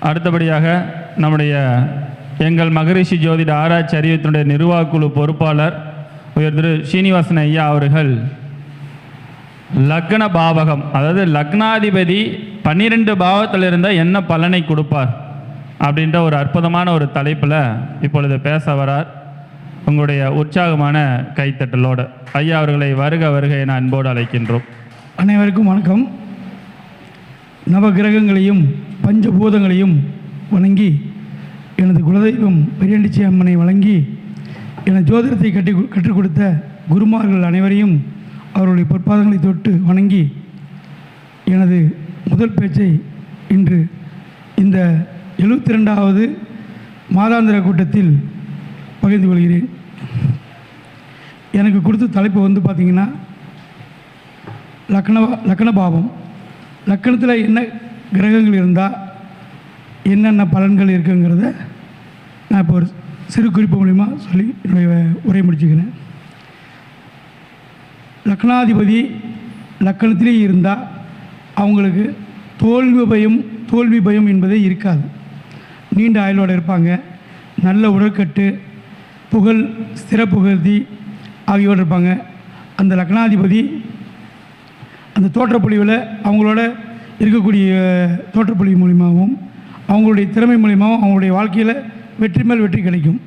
அடுத்தபடியாக நம்முடைய எங்கள் மகரிஷி ஜோதிட ஆராய்ச்சி அறிவித்தினுடைய நிர்வாகக்குழு பொறுப்பாளர் உயர் திரு ஸ்ரீனிவாசன் ஐயா அவர்கள். லக்ன பாவகம் அதாவது லக்னாதிபதி பன்னிரெண்டு பாவத்தில் இருந்தால் என்ன பலனை கொடுப்பார்? அப்படின்ற ஒரு அற்புதமான ஒரு தலைப்பில் இப்பொழுது பேச வரார். உங்களுடைய உற்சாகமான கைத்தட்டலோடு. ஐயா அவர்களை வருக வருக என அன்போடு அழைக்கின்றோம். அனைவருக்கும் வணக்கம். நவகிரகங்களையும் பஞ்சபூதங்களையும் வணங்கி எனது குலதெய்வம் பெரியண்டிச்சி அம்மனை வழங்கி எனது ஜோதிடத்தை கட்டி கற்றுக் கொடுத்த குருமார்கள் அனைவரையும் அவருடைய பொற்பாதங்களை தொட்டு வணங்கி எனது முதல் பேச்சை இன்று இந்த எழுபத்தி ரெண்டாவது மாதாந்திர கூட்டத்தில் பகிர்ந்து கொள்கிறேன். எனக்கு கொடுத்த தலைப்பு வந்து பார்த்திங்கன்னா லக்னவா லக்னபாவம். லக்கணத்தில் என்ன கிரகங்கள் இருந்தால் என்னென்ன பலன்கள் இருக்குங்கிறத நான் இப்போ ஒரு சிறு குறிப்பு மூலிமா சொல்லி என்னுடைய உரை முடிச்சுக்கிறேன். லக்னாதிபதி லக்கணத்திலே இருந்தால் அவங்களுக்கு தோல்வி பயம் தோல்வி பயம் என்பதே இருக்காது. நீண்ட ஆயுளோடு இருப்பாங்க. நல்ல உடற்கட்டு புகழ் ஸ்திர புகழ்தி ஆகியோடு இருப்பாங்க. அந்த லக்னாதிபதி அந்த தோற்றப்பொழிவில் அவங்களோட இருக்கக்கூடிய தோற்றப்பொழிவு மூலிமாவும் அவங்களுடைய திறமை மூலிமாவும் அவங்களுடைய வாழ்க்கையில் வெற்றி மேல் வெற்றி கிடைக்கும்.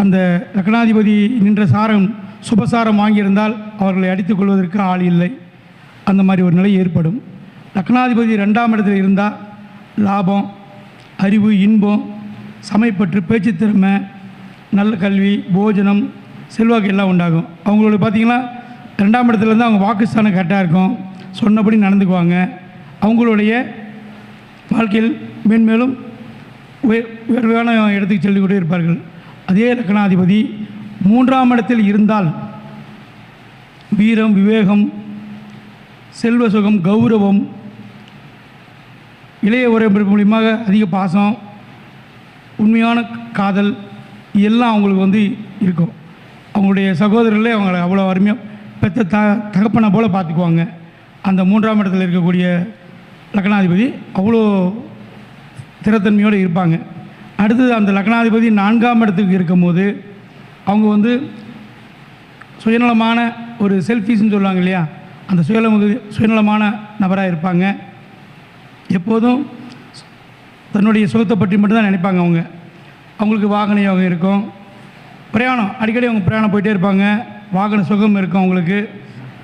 அந்த லக்னாதிபதி நின்ற சாரம் சுபசாரம் வாங்கியிருந்தால் அவர்களை அடித்துக் கொள்வதற்கு ஆள் இல்லை. அந்த மாதிரி ஒரு நிலை ஏற்படும். லக்னாதிபதி ரெண்டாம் இடத்தில் இருந்தால் லாபம் அறிவு இன்பம் சமைப்பற்று பேச்சு திறமை நல்ல கல்வி போஜனம் செல்வாக்கு எல்லாம் உண்டாகும். அவங்களோட பார்த்திங்கன்னா ரெண்டாம் இடத்துலருந்து அவங்க வாக்குஸ்தானம் கரெக்டாக இருக்கும். சொன்னபடி நடந்துக்குவாங்க. அவங்களுடைய வாழ்க்கையில் மேன்மேலும் உயர் உயர்வான இடத்துக்கு சென்று கொண்டே இருப்பார்கள். அதே லக்னாதிபதி மூன்றாம் இடத்தில் இருந்தால் வீரம் விவேகம் செல்வ சுகம் கௌரவம் இளைய உறவு மூலியமாக அதிக பாசம் உண்மையான காதல் எல்லாம் அவங்களுக்கு வந்து இருக்கும். அவங்களுடைய சகோதரர்களே அவங்கள அவ்வளோ அருமையாக பெற்ற த தகப்பனை போல் பார்த்துக்குவாங்க. அந்த மூன்றாம் இடத்துல இருக்கக்கூடிய லக்னாதிபதி அவ்வளோ திறத்தன்மையோடு இருப்பாங்க. அடுத்தது அந்த லக்னாதிபதி நான்காம் இடத்துக்கு இருக்கும்போது அவங்க வந்து சுயநலமான ஒரு செல்ஃபிஸ்ன்னு சொல்லுவாங்க இல்லையா? அந்த சுயநலம் சுயநலமான நபராக இருப்பாங்க. எப்போதும் தன்னுடைய சுகத்தை பற்றி மட்டும்தான் நினைப்பாங்க அவங்க. அவங்களுக்கு வாகன யோகம் இருக்கும். பிரயாணம் அடிக்கடி அவங்க பிரயாணம் போயிட்டே இருப்பாங்க. வாகன சுகம் இருக்கும் அவங்களுக்கு.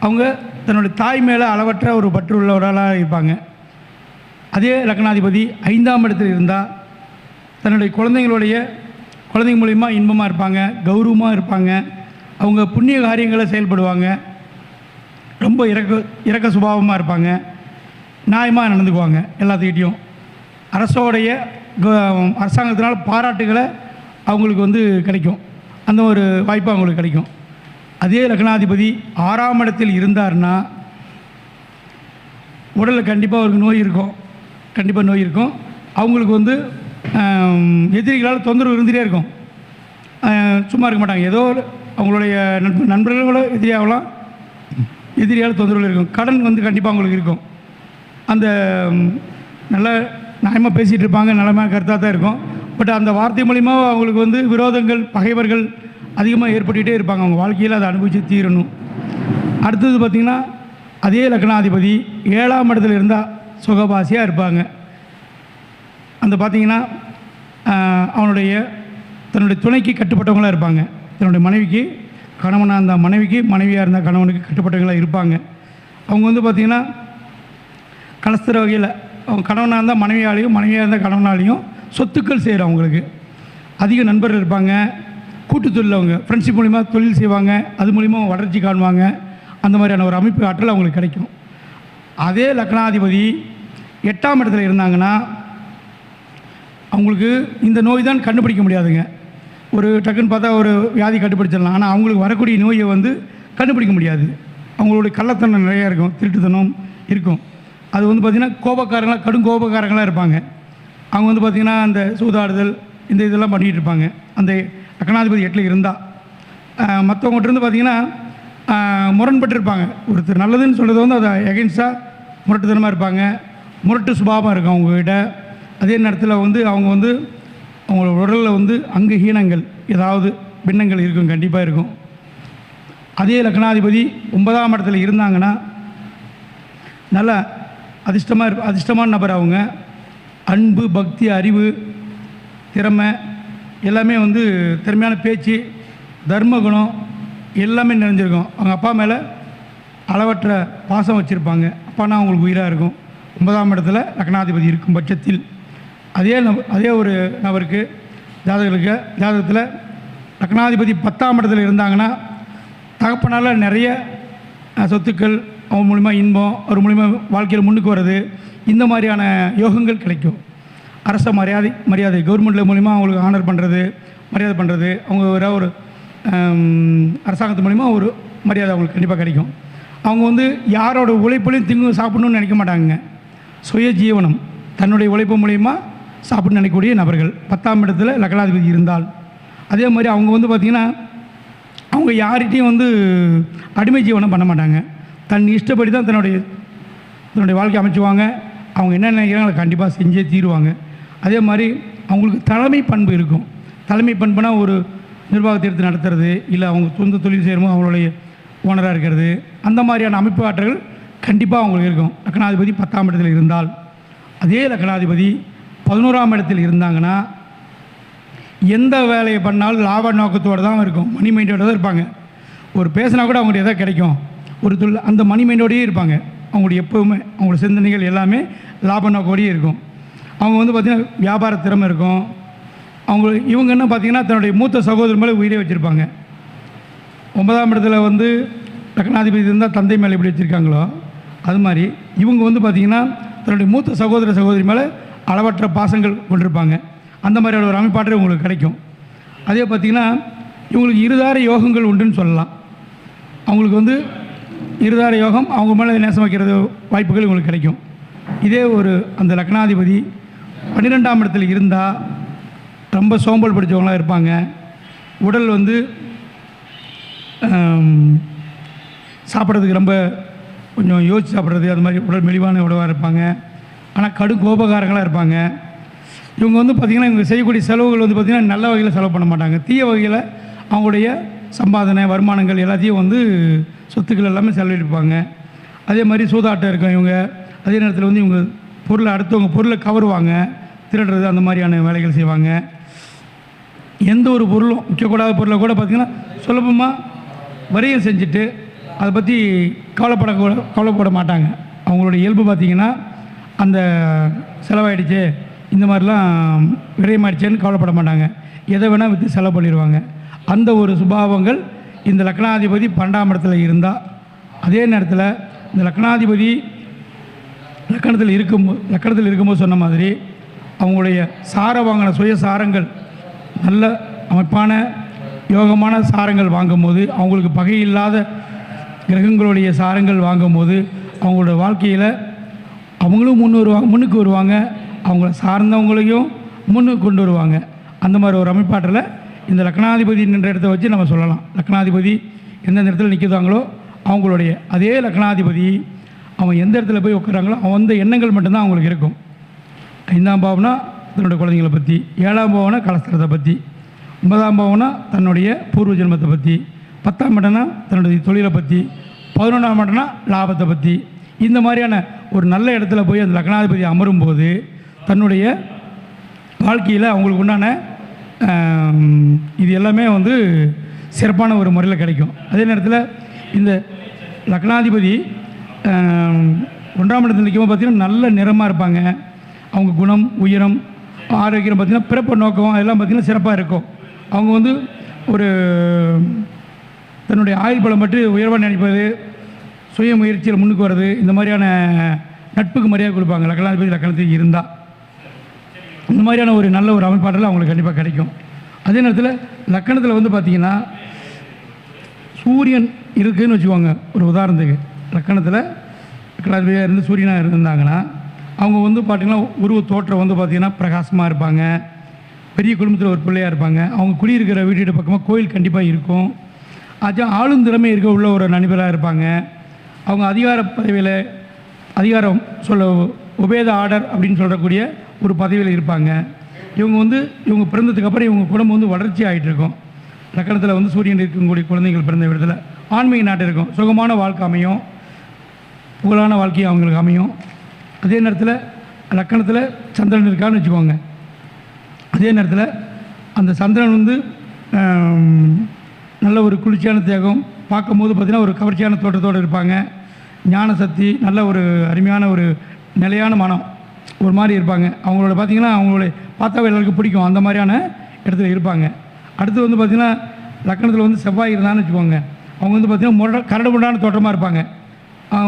அவங்க தன்னுடைய தாய் மேலே அளவற்ற ஒரு பற்று உள்ளவர்களாக இருப்பாங்க. அதே லக்னாதிபதி ஐந்தாம் இடத்தில் இருந்தால் தன்னுடைய குழந்தைங்களுடைய குழந்தைங்க மூலிமா இன்பமாக இருப்பாங்க கௌரவமாக இருப்பாங்க அவங்க புண்ணிய காரியங்களை செயல்படுவாங்க ரொம்ப இறக்க இறக்க சுபாவமாக இருப்பாங்க நியாயமாக நடந்துக்குவாங்க எல்லாத்துக்கிட்டேயும். அரசோடைய க- அரசாங்கத்தினால் பாராட்டுகளை அவங்களுக்கு வந்து கிடைக்கும். அந்த ஒரு வாய்ப்பு அவங்களுக்கு கிடைக்கும். அதே லக்னாதிபதி ஆறாம் இடத்தில் இருந்தார்னா உடலில் கண்டிப்பாக அவருக்கு நோய் இருக்கும். கண்டிப்பாக நோய் இருக்கும். அவங்களுக்கு வந்து எதிரிகளால் தொந்தரவு இருந்துகிட்டே இருக்கும். சும்மா இருக்க மாட்டாங்க. ஏதோ ஒரு அவங்களுடைய நண்ப நண்பர்களோட எதிரியாகலாம் எதிரியால் தொந்தரவு இருக்கும். கடன் வந்து கண்டிப்பாக அவங்களுக்கு இருக்கும். அந்த நல்ல நியாயமாக பேசிகிட்டு இருப்பாங்க. நிலமாக கருத்தாக தான் இருக்கும். பட் அந்த வார்த்தை மூலிமா அவங்களுக்கு வந்து விரோதங்கள் பகைவர்கள் அதிகமாக ஏற்பட்டுக்கிட்டே இருப்பாங்க. அவங்க வாழ்க்கையில் அதை அனுபவித்து தீரணும். அடுத்தது பார்த்திங்கன்னா அதே லக்னாதிபதி ஏழாம் இடத்துல இருந்தால் சுகபாசியாக இருப்பாங்க. அந்த பார்த்திங்கன்னா அவனுடைய தன்னுடைய துணைக்கு கட்டுப்பட்டவங்களாக இருப்பாங்க. தன்னுடைய மனைவிக்கு கணவனாக இருந்தால் மனைவிக்கு மனைவியாக இருந்தால் கணவனுக்கு கட்டுப்பட்டவங்களாக இருப்பாங்க. அவங்க வந்து பார்த்திங்கன்னா கலஸ்திர வகையில் அவங்க கணவனாக இருந்தால் மனைவியாலையும் மனைவியாக இருந்தால் கணவனாலையும் சொத்துக்கள் செய்கிறோம் அவங்களுக்கு அதிக நண்பர்கள் இருப்பாங்க. கூட்டு தொழில் அவங்க ஃப்ரெண்ட்ஷிப் மூலிமா தொழில் செய்வாங்க அது மூலிமா வளர்ச்சி காணுவாங்க அந்த மாதிரியான ஒரு அமைப்பு ஆற்றல் அவங்களுக்கு கிடைக்கும். அதே லக்னாதிபதி எட்டாம் இடத்துல இருந்தாங்கன்னா அவங்களுக்கு இந்த நோய் தான் கண்டுபிடிக்க முடியாதுங்க. ஒரு டக்குன்னு பார்த்தா ஒரு வியாதி கண்டுபிடிச்சிடலாம். ஆனால் அவங்களுக்கு வரக்கூடிய நோயை வந்து கண்டுபிடிக்க முடியாது. அவங்களுடைய கள்ளத்தனம் நிறையா இருக்கும் திருட்டுத்தனம் இருக்கும். அது வந்து பார்த்திங்கன்னா கோபக்காரங்களாக கடும் கோபக்காரங்களாக இருப்பாங்க. அவங்க வந்து பார்த்திங்கன்னா அந்த சூதாடுதல் இந்த இதெல்லாம் பண்ணிகிட்டு இருப்பாங்க. அந்த லக்னாதிபதி எட்டில் இருந்தால் மற்றவங்ககிட்ட இருந்து பார்த்திங்கன்னா முரண்பட்டு ஒருத்தர் நல்லதுன்னு சொல்கிறது வந்து அதை எகென்ஸ்டாக முரட்டுத்தனமாக இருப்பாங்க. முரட்டு சுபாவம் இருக்கும் அவங்கக்கிட்ட அதே நேரத்தில் வந்து அவங்க வந்து அவங்களோட உடலில் வந்து அங்குஹீனங்கள் ஏதாவது பின்னங்கள் இருக்கும் கண்டிப்பாக இருக்கும். அதே லக்னாதிபதி ஒன்பதாம் இடத்துல இருந்தாங்கன்னா நல்ல அதிர்ஷ்டமாக இருப்ப அதிர்ஷ்டமான நபர் அவங்க. அன்பு பக்தி அறிவு திறமை எல்லாமே வந்து திறமையான பேச்சு தர்ம குணம் எல்லாமே நிறைஞ்சிருக்கும். அவங்க அப்பா மேலே அளவற்ற பாசம் வச்சுருப்பாங்க. அப்பானா அவங்களுக்கு உயிராக இருக்கும். ஒன்பதாம் இடத்துல லக்னாதிபதி இருக்கும் பட்சத்தில். அதே நப அதே ஒரு நபருக்கு ஜாதகருக்கு ஜாதகத்தில் லக்னாதிபதி பத்தாம் இடத்துல இருந்தாங்கன்னா தகப்பனால் நிறைய சொத்துக்கள் அவன் மூலிமா இன்பம் அவர் மூலிமா வாழ்க்கையில் முன்னுக்கு வர்றது இந்த மாதிரியான யோகங்கள் கிடைக்கும். அரச மரியாதை மரியாதை கவர்மெண்ட்டில் மூலிமா அவங்களுக்கு ஆனர் பண்ணுறது மரியாதை பண்ணுறது அவங்க ஒரு ஒரு அரசாங்கத்து மூலிமா ஒரு மரியாதை அவங்களுக்கு கண்டிப்பாக கிடைக்கும். அவங்க வந்து யாரோட உழைப்புலையும் திங்கு சாப்பிடணும்னு நினைக்க மாட்டாங்க சுய ஜீவனம் தன்னுடைய உழைப்பு மூலிமா சாப்பிட்டு நினைக்கக்கூடிய நபர்கள். பத்தாம் இடத்துல லக்னாதிபதி இருந்தால். அதே மாதிரி அவங்க வந்து பார்த்திங்கன்னா அவங்க யார்கிட்டையும் வந்து அடிமை ஜீவனம் பண்ண மாட்டாங்க. தன் இஷ்டப்படி தான் தன்னுடைய தன்னுடைய வாழ்க்கை அமைச்சுவாங்க. அவங்க என்ன நினைக்கிறாங்களோ அதை கண்டிப்பாக செஞ்சே தீருவாங்க. அதே மாதிரி அவங்களுக்கு தலைமை பண்பு இருக்கும். தலைமை பண்புனா ஒரு நிர்வாகத்தை எடுத்து நடத்துறது இல்லை அவங்க சொந்த தொழில் செய்கிறமோ அவங்களுடைய ஓனராக இருக்கிறது. அந்த மாதிரியான அமைப்பு ஆற்றல்கள் கண்டிப்பாக அவங்களுக்கு இருக்கும். லக்னாதிபதி பத்தாம் இடத்தில் இருந்தால் அதே லக்னாதிபதி பதினோராம் இடத்தில் இருந்தாங்கன்னா எந்த வேலையை பண்ணாலும் லாப நோக்கத்தோடு தான் இருக்கும். மணி மைண்டோடு தான் இருப்பாங்க. ஒரு பேசினா கூட அவங்களுக்கு எதாவது கிடைக்கும். ஒரு தொழில் அந்த மணி மைண்டோடயே இருப்பாங்க. அவங்களுடைய எப்போவுமே அவங்களோட சிந்தனைகள் எல்லாமே லாப நோக்கோடையே இருக்கும். அவங்க வந்து பார்த்திங்கன்னா வியாபார திறமை இருக்கும். அவங்க இவங்க என்ன பார்த்திங்கன்னா தன்னுடைய மூத்த சகோதரர் மேலே உயிரே வச்சுருப்பாங்க. ஒன்பதாம் இடத்துல வந்து லக்னாதிபதி இருந்தால் தந்தை மேலே எப்படி வச்சுருக்காங்களோ அது மாதிரி இவங்க வந்து பார்த்திங்கன்னா தன்னுடைய மூத்த சகோதர சகோதரி மேலே அளவற்ற பாசங்கள் கொண்டிருப்பாங்க. அந்த மாதிரியான ஒரு அமைப்பாற்றே உங்களுக்கு கிடைக்கும். அதே பார்த்திங்கன்னா இவங்களுக்கு இருதார யோகங்கள் உண்டுன்னு சொல்லலாம். அவங்களுக்கு வந்து இருதார யோகம் அவங்க மேலே நேசம் வைக்கிறது வாய்ப்புகள் இவங்களுக்கு கிடைக்கும். இதே ஒரு அந்த லக்னாதிபதி பன்னிரெண்டாம் இடத்துல இருந்தால் ரொம்ப சோம்பல் பிடிச்சவங்களாம் இருப்பாங்க. உடல் வந்து சாப்பிட்றதுக்கு ரொம்ப கொஞ்சம் யோசிச்சு சாப்பிட்றது அது மாதிரி உடல் மெலிவான உடவாக இருப்பாங்க. ஆனால் கடும் கோபகாரங்களாக இருப்பாங்க. இவங்க வந்து பார்த்திங்கன்னா இவங்க செய்யக்கூடிய செலவுகள் வந்து பார்த்திங்கன்னா நல்ல வகையில் செலவு பண்ண மாட்டாங்க. தீய வகையில் அவங்களுடைய சம்பாதனை வருமானங்கள் எல்லாத்தையும் வந்து சொத்துக்கள் எல்லாமே செலவிடுப்பாங்க அதே மாதிரி சூதாட்டம் இருக்கும் இவங்க. அதே நேரத்தில் வந்து இவங்க பொருளை அடுத்தவங்க பொருளை கவருவாங்க. திருடுறது அந்த மாதிரியான வேலைகள் செய்வாங்க. எந்த ஒரு பொருளும் விற்கக்கூடாத பொருளை கூட பார்த்திங்கன்னா சுலபமாக வரையும் செஞ்சுட்டு அதை பற்றி கவலைப்பட கவலைப்பட மாட்டாங்க. அவங்களுடைய இயல்பு பார்த்திங்கன்னா அந்த செலவாயிடுச்சு இந்த மாதிரிலாம் விரயமாயிடுச்சேன்னு கவலைப்பட மாட்டாங்க. எதை வேணால் விற்று செலவு பண்ணிடுவாங்க. அந்த ஒரு சுபாவங்கள் இந்த லக்னாதிபதி பன்னெண்டாம் இடத்துல இருந்தால் அதே நேரத்தில் இந்த லக்னாதிபதி லக்கணத்தில் இருக்கும் லக்கணத்தில் இருக்கும்போது சொன்ன மாதிரி அவங்களுடைய சார வாங்கின சுய சாரங்கள் நல்ல அமைப்பான யோகமான சாரங்கள் வாங்கும்போது அவங்களுக்கு பகை இல்லாத கிரகங்களுடைய சாரங்கள் வாங்கும்போது அவங்களோட வாழ்க்கையில் அவங்களும் முன் வருவாங்க முன்னுக்கு வருவாங்க. அவங்கள சார்ந்தவங்களையும் முன்னுக்கு கொண்டு வருவாங்க. அந்த மாதிரி ஒரு அமைப்பாட்டில் இந்த லக்னாதிபதி நின்ற இடத்த வச்சு நம்ம சொல்லலாம். லக்னாதிபதி எந்தெந்த இடத்துல நிற்கிறாங்களோ அவங்களுடைய அதே லக்னாதிபதி அவன் எந்த இடத்துல போய் உட்காராங்களோ அவன் அந்த எண்ணங்கள் மட்டும்தான் அவங்களுக்கு இருக்கும். ஐந்தாம் பாவம்னா தன்னுடைய குழந்தைங்களை பற்றி ஏழாம் பாவம்னா கலஸ்திரத்தை பற்றி ஒன்பதாம் பாவம்னா தன்னுடைய பூர்வ ஜென்மத்தை பற்றி பத்தாம் இடம்னா தன்னுடைய தொழிலை பற்றி பதினொன்றாம் இடம்னா லாபத்தை பற்றி இந்த மாதிரியான ஒரு நல்ல இடத்துல போய் அந்த லக்னாதிபதி அமரும்போது தன்னுடைய வாழ்க்கையில் அவங்களுக்கு உண்டான இது எல்லாமே வந்து சிறப்பான ஒரு முறையில் கிடைக்கும். அதே நேரத்தில் இந்த லக்னாதிபதி ஒன்றாம் இடத்துல நிற்கும்போது பார்த்திங்கன்னா நல்ல நிறமாக இருப்பாங்க. அவங்க குணம் உயரம் ஆரோக்கியம் பார்த்திங்கன்னா பிறப்பு நோக்கம் அதெல்லாம் பார்த்திங்கன்னா சிறப்பாக இருக்கும். அவங்க வந்து ஒரு தன்னுடைய ஆயுள் பலம் பற்றி உயர்வாக நினைப்பது சுய முயற்சியில் முன்னுக்கு வர்றது இந்த மாதிரியான நட்புக்கு மரியாதை கொடுப்பாங்க. லக்னாதிபதி லக்னத்தில் இருந்தால் இந்த மாதிரியான ஒரு நல்ல ஒரு அமைப்பாடலாம் அவங்களுக்கு கண்டிப்பாக கிடைக்கும். அதே நேரத்தில் லக்கணத்தில் வந்து பார்த்திங்கன்னா சூரியன் இருக்குதுன்னு வச்சுக்கோங்க. ஒரு உதாரணத்துக்கு. லக்கணத்தில் லக்கணாதிபதியாக இருந்து சூரியனாக இருந்தாங்கன்னா அவங்க வந்து பார்த்திங்கன்னா உருவ தோற்றம் வந்து பார்த்திங்கன்னா பிரகாசமாக இருப்பாங்க. பெரிய குடும்பத்தில் ஒரு பிள்ளையாக இருப்பாங்க. அவங்க குடியிருக்கிற வீட்டு பக்கமாக கோயில் கண்டிப்பாக இருக்கும். அது ஆளும் திறமை இருக்க உள்ள ஒரு நண்பராக இருப்பாங்க. அவங்க அதிகார பதவியில் அதிகாரம் சொல்ல உபேத ஆர்டர் அப்படின்னு சொல்லக்கூடிய ஒரு பதவியில் இருப்பாங்க. இவங்க வந்து இவங்க பிறந்ததுக்கு அப்புறம் இவங்க குடும்பம் வந்து வளர்ச்சி ஆகிட்டு இருக்கும். லக்கணத்தில் வந்து சூரியன் இருக்கக்கூடிய குழந்தைகள் பிறந்த விடத்தில் ஆன்மீக நாட்டு இருக்கும். சுகமான வாழ்க்கை அமையும். புகழான வாழ்க்கை அவங்களுக்கு அமையும். அதே நேரத்தில் லக்கணத்தில் சந்திரன் இருக்கான்னு வச்சுக்கோங்க. அதே நேரத்தில் அந்த சந்திரன் வந்து நல்ல ஒரு குளிர்ச்சியான தேகம் பார்க்கும்போது பார்த்திங்கன்னா ஒரு கவர்ச்சியான தோட்டத்தோடு இருப்பாங்க. ஞான சக்தி நல்ல ஒரு அருமையான ஒரு நிலையான மனம் ஒரு மாதிரி இருப்பாங்க. அவங்களோட பார்த்திங்கன்னா அவங்களோட பார்த்தாவே எல்லாருக்கும் பிடிக்கும். அந்த மாதிரியான இடத்துல இருப்பாங்க. அடுத்து வந்து பார்த்திங்கன்னா லக்கணத்தில் வந்து செவ்வாய் இருந்தான்னு வச்சுக்கோங்க. அவங்க வந்து பார்த்திங்கன்னா முரட கரடு முரடான தோட்டமாக இருப்பாங்க.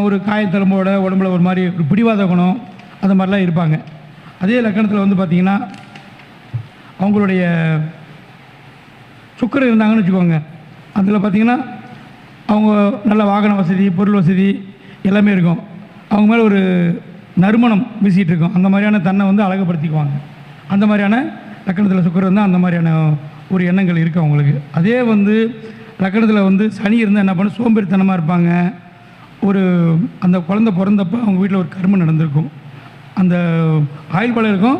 ஒரு காயத்தழும்போட உடம்புல ஒரு மாதிரி ஒரு பிடிவாத குணம் அந்த மாதிரிலாம் இருப்பாங்க. அதே லக்கணத்தில் வந்து பார்த்திங்கன்னா அவங்களுடைய சுக்கரம் இருந்தாங்கன்னு வச்சுக்கோங்க. அதில் பார்த்திங்கன்னா அவங்க நல்ல வாகன வசதி பொருள் வசதி எல்லாமே இருக்கும். அவங்க மேலே ஒரு நறுமணம் வீசிகிட்டு இருக்கும். அந்த மாதிரியான தன்னை வந்து அழகுபடுத்திக்குவாங்க. அந்த மாதிரியான லக்கணத்தில் சுக்கரம் இருந்தால் அந்த மாதிரியான ஒரு எண்ணங்கள் இருக்குது அவங்களுக்கு. அதே வந்து லக்கணத்தில் வந்து சனி இருந்தால் என்ன பண்ணும்? சோம்பேறித்தனமாக இருப்பாங்க. ஒரு அந்த குழந்தை பிறந்தப்போ அவங்க வீட்டில் ஒரு கருமம் நடந்திருக்கும். அந்த ஆயுள் பழம் இருக்கும்.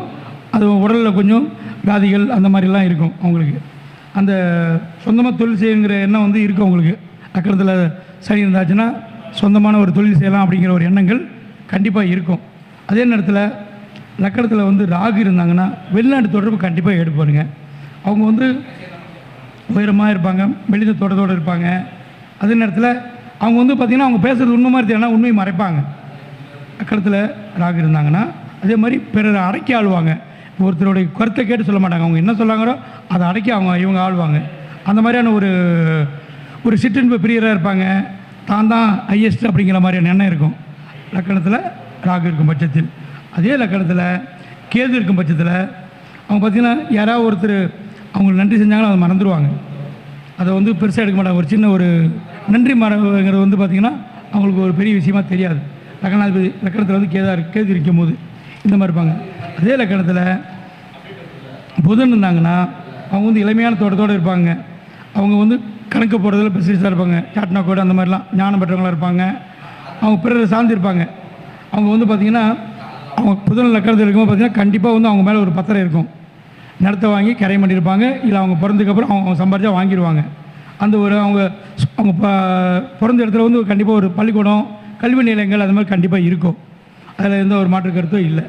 அது உடலில் கொஞ்சம் வியாதிகள் அந்த மாதிரிலாம் இருக்கும் அவங்களுக்கு. அந்த சொந்தமாக தொழில் செய்யுங்கிற எண்ணம் வந்து இருக்கும் அவங்களுக்கு. அக்கறத்தில் சரி இருந்தாச்சுன்னா சொந்தமான ஒரு தொழில் செய்யலாம் அப்படிங்கிற ஒரு எண்ணங்கள் கண்டிப்பாக இருக்கும். அதே நேரத்தில் லக்கணத்தில் வந்து ராகு இருந்தாங்கன்னா வெளிநாட்டு தொடர்பு கண்டிப்பாக எடுப்பாருங்க அவங்க வந்து உயரமாக இருப்பாங்க வெளிநாட்டு தொடர்போடு இருப்பாங்க. அதே நேரத்தில் அவங்க வந்து பார்த்திங்கன்னா அவங்க பேசுகிறது உண்மை மாதிரி தெரியலாம் உண்மையை மறைப்பாங்க. அக்கடத்தில் ராகு இருந்தாங்கன்னா அதே மாதிரி பிறரை அடக்கி ஆளுவாங்க. ஒருத்தருடைய கருத்தை கேட்டு சொல்ல மாட்டாங்க. அவங்க என்ன சொல்லாங்களோ அதை அடக்கி அவங்க இவங்க ஆளுவாங்க. அந்த மாதிரியான ஒரு ஒரு சிற்றின்பு பிரியராக இருப்பாங்க. தான் தான் ஹையஸ்ட் அப்படிங்கிற மாதிரியான எண்ணம் இருக்கும். லக்கணத்தில் ராகு இருக்கும் பட்சத்தில். அதே லக்கணத்தில் கேது இருக்கும் பட்சத்தில் அவங்க பார்த்திங்கன்னா யாராவது ஒருத்தர் அவங்களுக்கு நன்றி செஞ்சாங்களோ அதை மறந்துடுவாங்க அதை வந்து பெருசாக எடுக்க மாட்டாங்க. ஒரு சின்ன ஒரு நன்றி மரங்கிறது வந்து பார்த்திங்கன்னா அவங்களுக்கு ஒரு பெரிய விஷயமா தெரியாது. லக்கணாதிபதி லக்கணத்தில் வந்து கேதா கேது இருக்கும் போது இந்த மாதிரி இருப்பாங்க. அதே லக்கணத்தில் புதன் இருந்தாங்கன்னா அவங்க வந்து இளமையான தோட்டத்தோடு இருப்பாங்க. அவங்க வந்து கணக்கு போடுறதுல பெசிலிஸ்டாக இருப்பாங்க. சாட்னா கோடு அந்த மாதிரிலாம் ஞானம் பெற்றவங்களாக இருப்பாங்க. அவங்க பிறரை சார்ந்திருப்பாங்க. அவங்க வந்து பார்த்திங்கன்னா அவங்க புதன் லக்கணத்தில் இருக்கும்போது பார்த்திங்கன்னா கண்டிப்பாக வந்து அவங்க மேலே ஒரு பத்திரம் இருக்கும். நடத்த வாங்கி கரை பண்ணியிருப்பாங்க இல்லை அவங்க பிறந்ததுக்கப்புறம் அவங்க அவங்க சம்பாரிச்சா வாங்கிடுவாங்க அந்த ஒரு அவங்க அவங்க ப பிறந்த இடத்துல வந்து கண்டிப்பாக ஒரு பள்ளிக்கூடம் கல்வி நிலையங்கள் அது மாதிரி கண்டிப்பாக இருக்கும். அதில் எந்த ஒரு மாற்று கருத்தும் இல்லை.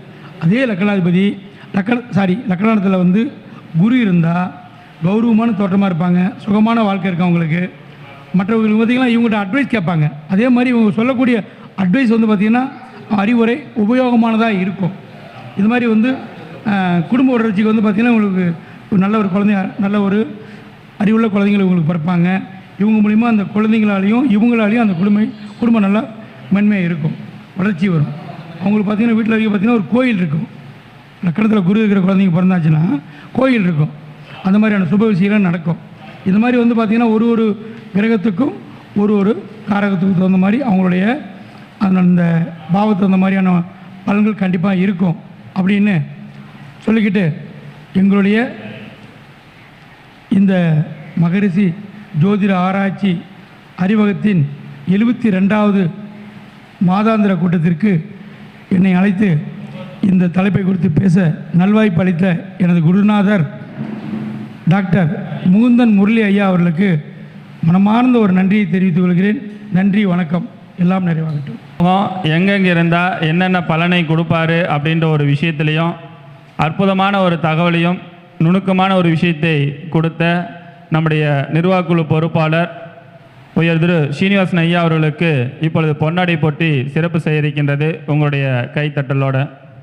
அதே லக்கணாதிபதி லக்கண சாரி லக்கணத்தில் வந்து குரு இருந்தால் கௌரவமான தோற்றமாக இருப்பாங்க சுகமான வாழ்க்கை இருக்கும் அவங்களுக்கு. மற்றவங்களுக்கு பார்த்திங்கன்னா இவங்கள்ட்ட அட்வைஸ் கேட்பாங்க. அதே மாதிரி இவங்க சொல்லக்கூடிய அட்வைஸ் வந்து பார்த்திங்கன்னா அறிவுரை உபயோகமானதாக இருக்கும். இது மாதிரி வந்து குடும்ப வளர்ச்சிக்கு வந்து பார்த்திங்கன்னா உங்களுக்கு ஒரு நல்ல ஒரு குழந்தைய நல்ல ஒரு அறிவுள்ள குழந்தைங்களை இவங்களுக்கு பிறப்பாங்க. இவங்க மூலிமா அந்த குழந்தைங்களாலையும் இவங்களாலையும் அந்த குடும்ப குடும்பம் நல்லா மென்மையாக இருக்கும். வளர்ச்சி வரும். அவங்களுக்கு பார்த்திங்கன்னா வீட்டில் இருக்க பார்த்திங்கன்னா ஒரு கோயில் இருக்கும். லக்கணத்தில் குரு இருக்கிற குழந்தைங்க பிறந்தாச்சுன்னா கோயில் இருக்கும். அந்த மாதிரியான சுப விஷயங்கள் நடக்கும். இந்த மாதிரி வந்து பார்த்திங்கன்னா ஒரு ஒரு கிரகத்துக்கும் ஒரு ஒரு காரகத்துக்கு தகுந்த மாதிரி அவங்களுடைய அந்த பாவத்துக்கு தகுந்த மாதிரியான பலன்கள் கண்டிப்பாக இருக்கும். அப்படின்னு சொல்லிக்கிட்டு எங்களுடைய இந்த மகரிஷி ஜோதிட ஆராய்ச்சி அறிவகத்தின் எழுபத்தி ரெண்டாவது மாதாந்திர கூட்டத்திற்கு என்னை அழைத்து இந்த தலைப்பை குறித்து பேச நல்வாய்ப்பு அளித்த எனது குருநாதர் டாக்டர் முகுந்தன் முரளி ஐயா அவர்களுக்கு மனமார்ந்த ஒரு நன்றியை தெரிவித்துக் கொள்கிறேன். நன்றி வணக்கம். எல்லாம் நிறைவாகட்டும். எங்கெங்கே இருந்தால் என்னென்ன பலனை கொடுப்பாரு அப்படின்ற ஒரு விஷயத்துலையும் அற்புதமான ஒரு தகவலையும் நுணுக்கமான ஒரு விஷயத்தை கொடுத்த நம்முடைய நிர்வாகக்குழு பொறுப்பாளர் உயர் திரு ஸ்ரீனிவாசன் ஐயா அவர்களுக்கு இப்பொழுது பொன்னாடை போட்டி சிறப்பு செய்ய இருக்கின்றது உங்களுடைய கைத்தட்டலோட.